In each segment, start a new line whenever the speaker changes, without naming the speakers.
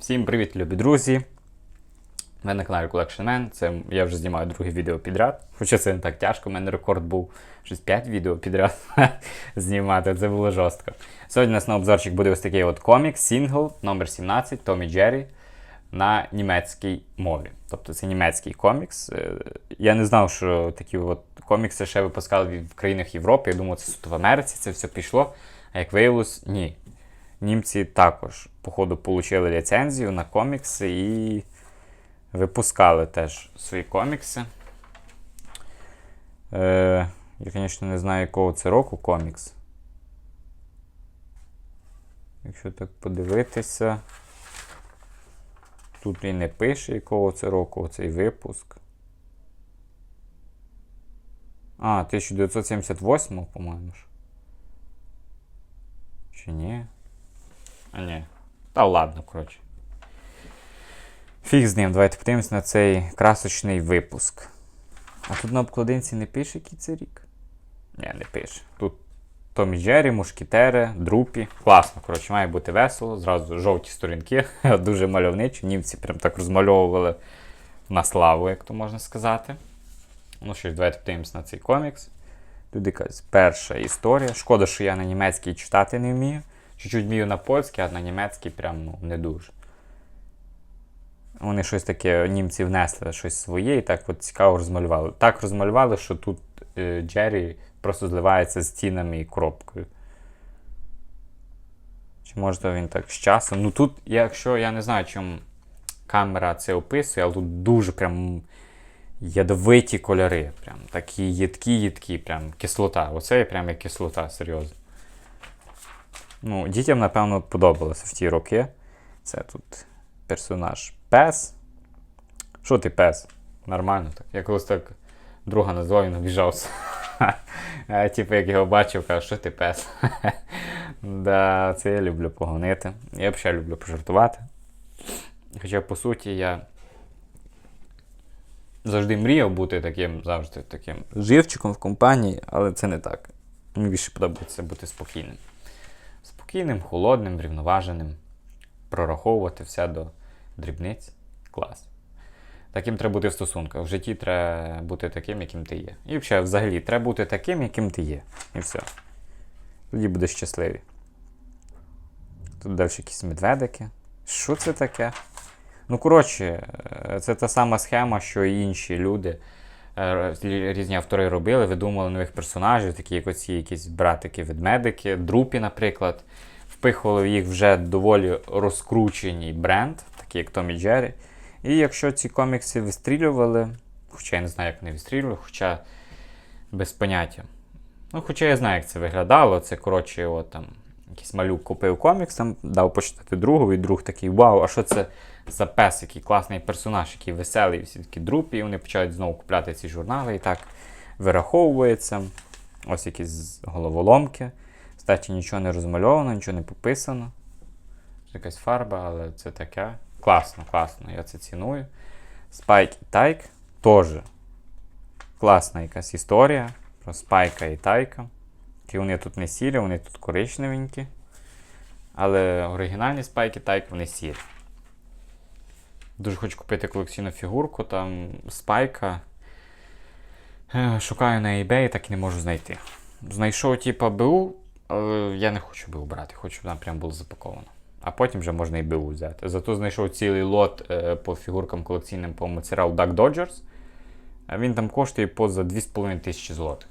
Всім привіт, любі друзі! Ви на каналі Collection Man. Це я вже знімаю друге відео підряд. Хоча це не так тяжко, у мене рекорд був щось 5 відео підряд знімати. Це було жорстко. Сьогодні у нас на обзорчик буде ось такий от комікс, сингл номер 17 Томі Джері на німецькій мові. Тобто це німецький комікс. Е, Я не знав, що такі от комікси ще випускали в країнах Європи. Я думав, це суто в Америці це все пішло. А як виявилось, ні. Німці також, походу, отримали ліцензію на комікси і випускали теж свої комікси. Е, я, звісно, не знаю, якого це року комікс. Якщо так подивитися, тут і не пише, якого це року цей випуск. А, 1978, по-моєму. ж. Чи ні? А ні. Та ладно, коротше. Фіг з ним, давайте подивимось на цей красочний випуск. А тут на обкладинці не пише, який це рік? Ні, не пише. Тут Томі Джері, Мушкетери, Друпі. Класно, коротше, має бути весело. Зразу жовті сторінки, дуже мальовничі. Німці прям так розмальовували на славу, як то можна сказати. Ну що ж, давайте подивимось на цей комікс. Тут якась перша історія. Шкода, що я на німецькій читати не вмію. Чуть-чуть вмію на польській, а на німецькій прям ну, не дуже. Вони щось таке, німці внесли щось своє і так от цікаво розмалювали. Так розмалювали, що тут е, Джері просто зливається з тінами і кропкою. Чи може він так з часом? Ну тут, якщо я не знаю, чим камера це описує, але тут дуже прям ядовиті кольори. Прям такі їдкі-їдкі, прям кислота. Оце прям як кислота, серйозно. Ну, дітям, напевно, подобалося в ті роки. Це тут персонаж пес. Що ти пес? Нормально так. Я колись так друга назвав, він обіжався. Типу, як його бачив, каже, що ти пес. да, Це я люблю погонити. Я взагалі люблю пожартувати. Хоча, по суті, я завжди мріяв бути таким, завжди таким живчиком в компанії, але це не так. Мені більше подобається бути спокійним. Спокійним, холодним, врівноваженим, прораховувати все до дрібниць. Клас. Таким треба бути в стосунках. В житті треба бути таким, яким ти є. І взагалі, взагалі, треба бути таким, яким ти є. І все. Тоді будеш щасливий. Тут далі якісь медведики. Що це таке? Ну, коротше, е, це та сама схема, що і інші люди. Е, Різні автори робили, видумали нових персонажів, такі як оці якісь братики-ведмедики, друпі, наприклад. Впихували їх вже доволі розкручений бренд, такий як Томі Джері. І якщо ці комікси вистрілювали, хоча я не знаю, як вони вистрілювали, хоча без поняття. Ну, хоча я знаю, як це виглядало. Це, коротше, от, там, якийсь малюк купив комікс, там, дав почитати другу, і друг такий, вау, а що це за пес, який класний персонаж, який веселий, всі такі друпі, і вони починають знову купляти ці журнали і так вираховується. Ось якісь головоломки. Кстати, нічого не розмальовано, нічого не пописано. Якась фарба, але це таке. Класно, класно, я це ціную. Спайк і Тайк теж класна якась історія про Спайка і Тайка. Ті вони тут не сірі, вони тут коричневенькі. Але оригінальні спайки Тайк вони сірі. Дуже хочу купити колекційну фігурку, там спайка. Е, Шукаю на eBay, так і не можу знайти. Знайшов типа БУ, але я не хочу БУ брати, хочу, щоб там прям було запаковано. А потім вже можна і БУ взяти. Зато знайшов цілий лот е, по фігуркам колекційним по матеріалу Duck Dodgers. Він там коштує поза 2,5 тисячі злотих.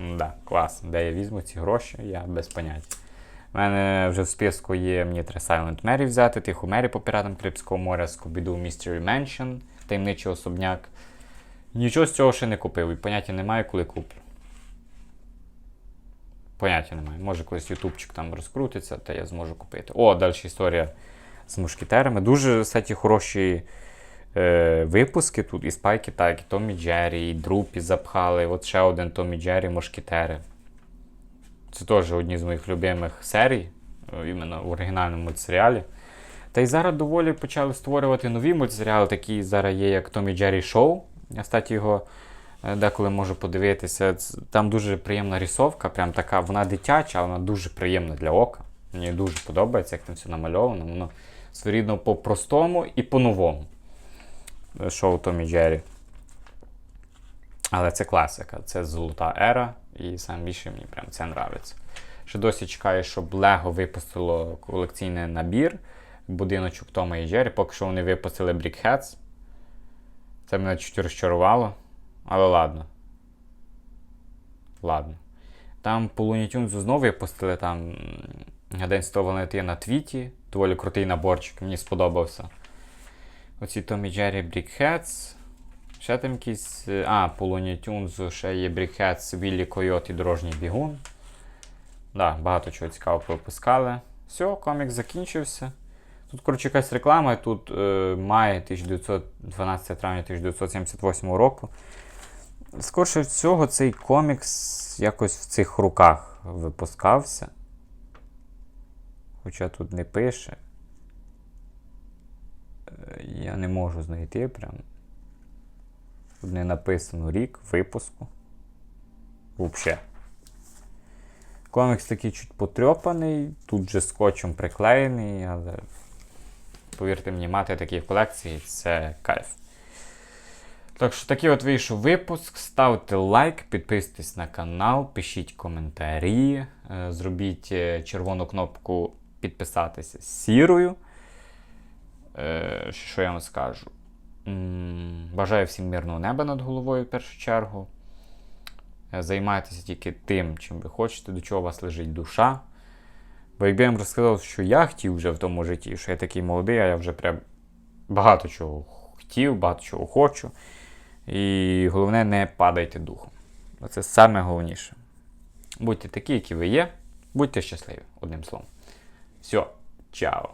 Да, клас. Де я візьму ці гроші, я без поняття. У мене вже в списку є мені треба Silent Mary взяти, Тиху Мері по піратам Карибського моря, Scooby-Doo Mystery Mansion, таємничий особняк. Нічого з цього ще не купив, і поняття немає, коли куплю. Поняття немає. Може колись ютубчик там розкрутиться, та я зможу купити. О, далі історія з мушкетерами. Дуже, кстати, хороші е, випуски тут. І Спайки, так, і Томі Джері, і Друпі запхали. От ще один Томі Джері, мушкетери. Це теж одні з моїх любимих серій, е, іменно в оригінальному мультсеріалі. Та й зараз доволі почали створювати нові мультсеріали, такі зараз є, як Томі Джері Шоу. Я статі його е, деколи можу подивитися. Там дуже приємна рисовка, прям така, вона дитяча, вона дуже приємна для ока. Мені дуже подобається, як там все намальовано. Воно своєрідно по-простому і по-новому. Шоу Томі Джері. Але це класика, це золота ера, і саме більше мені прям це нравиться. Ще досі чекаю, щоб Лего випустило колекційний набір будиночок Тома і Джері. Поки що вони випустили Brickheads. Це мене чуть розчарувало. Але ладно. Ладно. Там по Tunes знову випустили там м, День Святого Валентина на твіті. Доволі крутий наборчик, мені сподобався. Оці Том і Джері Brickheads. Ще там якісь. е, А, Looney Tunes ще є Brickheads, Віллі Койот і Дорожній бігун. Да, багато чого цікавого випускали. Все, комік закінчився. Тут, коротше, якась реклама, тут е, має 1912 травня 1978 року. Скорше всього, цей комікс якось в цих руках випускався. Хоча тут не пише. Я не можу знайти прям. Тут не написано рік випуску. Взагалі. Комікс такий чуть потрьопаний, тут же скотчем приклеєний, але повірте мені, мати такі в колекції це кайф. Так що такий от вийшов випуск. Ставте лайк, підписуйтесь на канал, пишіть коментарі, е, зробіть е, червону кнопку підписатися сірою. Е, Що я вам скажу? Бажаю всім мирного неба над головою в першу чергу. Е, Займайтеся тільки тим, чим ви хочете, до чого у вас лежить душа. Бо якби я вам розказав, що я хотів вже в тому житті, що я такий молодий, а я вже прям багато чого хотів, багато чого хочу. І головне, не падайте духом. Це саме головніше. Будьте такі, які ви є, будьте щасливі, одним словом. Все, чао.